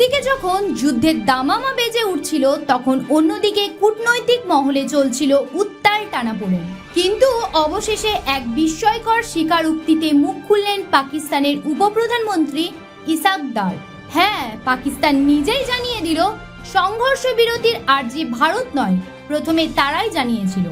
একদিকে যখন যুদ্ধের দামামা বেজে উঠছিল, তখন অন্যদিকে কূটনৈতিক মহলে চলছিল উত্তাল টানাপোড়েন। কিন্তু অবশেষে এক বিস্ময়কর স্বীকারোক্তিতে মুখ খুললেন পাকিস্তানের উপপ্রধানমন্ত্রী ইসাক দার। হ্যাঁ পাকিস্তান নিজেই জানিয়ে দিল, সংঘর্ষ বিরতির আর্জি ভারত নয়, প্রথমে তারাই জানিয়েছিল।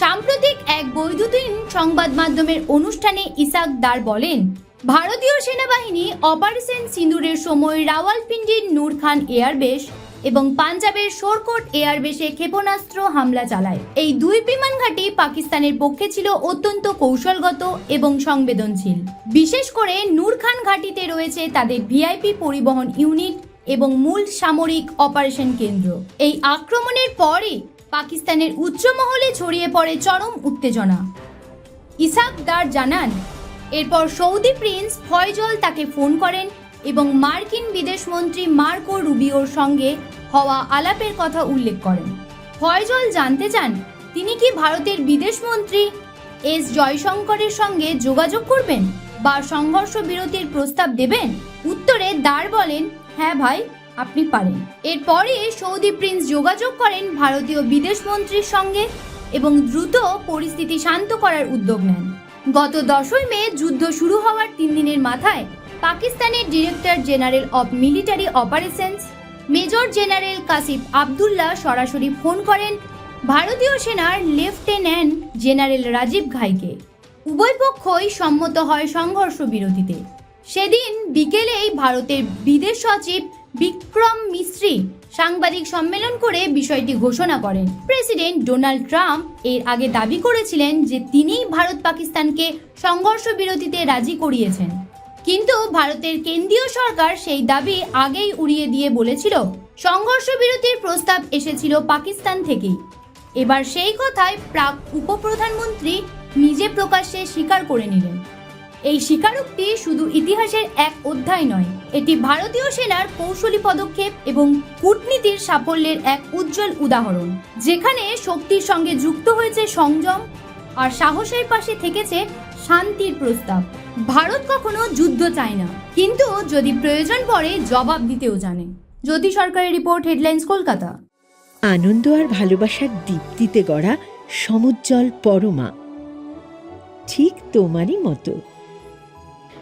সাম্প্রতিক এক বৈদ্যুতিন সংবাদ মাধ্যমের অনুষ্ঠানে ইসাক দার বলেন ভারতীয় সেনাবাহিনী অপারেশন সিন্দুরের সময় রাওয়ালপিন্ডির নূর খান এয়ারবেস এবং পাঞ্জাবের সোরকোট এয়ারবেসে ক্ষেপণাস্ত্র হামলা চালায়। এই দুই বিমান ঘাঁটি পাকিস্তানের পক্ষে ছিল অত্যন্ত কৌশলগত এবং সংবেদনশীল। বিশেষ করে নূর খান ঘাঁটিতে রয়েছে তাদের ভিআইপি পরিবহন ইউনিট এবং মূল সামরিক অপারেশন কেন্দ্র। এই আক্রমণের পরে পাকিস্তানের উচ্চ মহলে ছড়িয়ে পড়ে চরম উত্তেজনা। ইসাক দার জানান এরপর সৌদি প্রিন্স ফয়জল তাকে ফোন করেন এবং মার্কিন বিদেশমন্ত্রী মার্কো রুবিওর সঙ্গে হওয়া আলাপের কথা উল্লেখ করেন। ফয়জল জানতে চান, তিনি কি ভারতের বিদেশমন্ত্রী এস জয়শঙ্করের সঙ্গে যোগাযোগ করবেন বা সংঘর্ষ বিরতির প্রস্তাব দেবেন? উত্তরে দার বলেন হ্যাঁ ভাই, আপনি পারেন। এরপরে সৌদি প্রিন্স যোগাযোগ করেন ভারতীয় বিদেশমন্ত্রীর সঙ্গে এবং দ্রুত পরিস্থিতি শান্ত করার উদ্যোগ নেন। গত দশই মে যুদ্ধ শুরু হওয়ার তিন দিনের মাথায় পাকিস্তানের director general of military operations, major general Kashif Abdullah সরাসরি ফোন করেন ভারতীয় সেনার লেফটেন্যান্ট জেনারেল রাজীব ঘাইকে। উভয় পক্ষই সম্মত হয় সংঘর্ষ বিরতিতে। সেদিন বিকেলেই ভারতের বিদেশ সচিব বিক্রম মিস্ত্রি সাংবাদিক সম্মেলন করে বিষয়টি ঘোষণা করেন। প্রেসিডেন্ট ডোনাল্ড ট্রাম্প এর আগে দাবি করেছিলেন যে তিনিই ভারত পাকিস্তানকে সংঘর্ষ বিরতিতে রাজি করিয়েছেন। কিন্তু ভারতের কেন্দ্রীয় সরকার সেই দাবি আগেই উড়িয়ে দিয়ে বলেছিল, সংঘর্ষ বিরতির প্রস্তাব এসেছিল পাকিস্তান থেকেই। এবার সেই কথায় প্রাক উপপ্রধানমন্ত্রী নিজে প্রকাশ্যে স্বীকার করে নিলেন। এই স্বীকারোক্তি শুধু ইতিহাসের এক অধ্যায় নয়, এটি ভারতীয় সেনার কৌশলী পদক্ষেপ এবং কূটনীতির সাফল্যের এক উজ্জ্বল উদাহরণ, যেখানে শক্তির সঙ্গে যুক্ত হয়েছে সংযম আর সাহসের পাশে থেকেছে শান্তির প্রস্তাব। ভারত কখনো যুদ্ধ চায় না, কিন্তু যদি প্রয়োজন পড়ে জবাব দিতেও জানে। জ্যোতি সরকারের রিপোর্ট, হেডলাইন্স, কলকাতা। আনন্দ আর ভালোবাসার দীপ্তিতে গড়া সমুজ্জ্বল পরমা। ঠিক তোমারই মতো।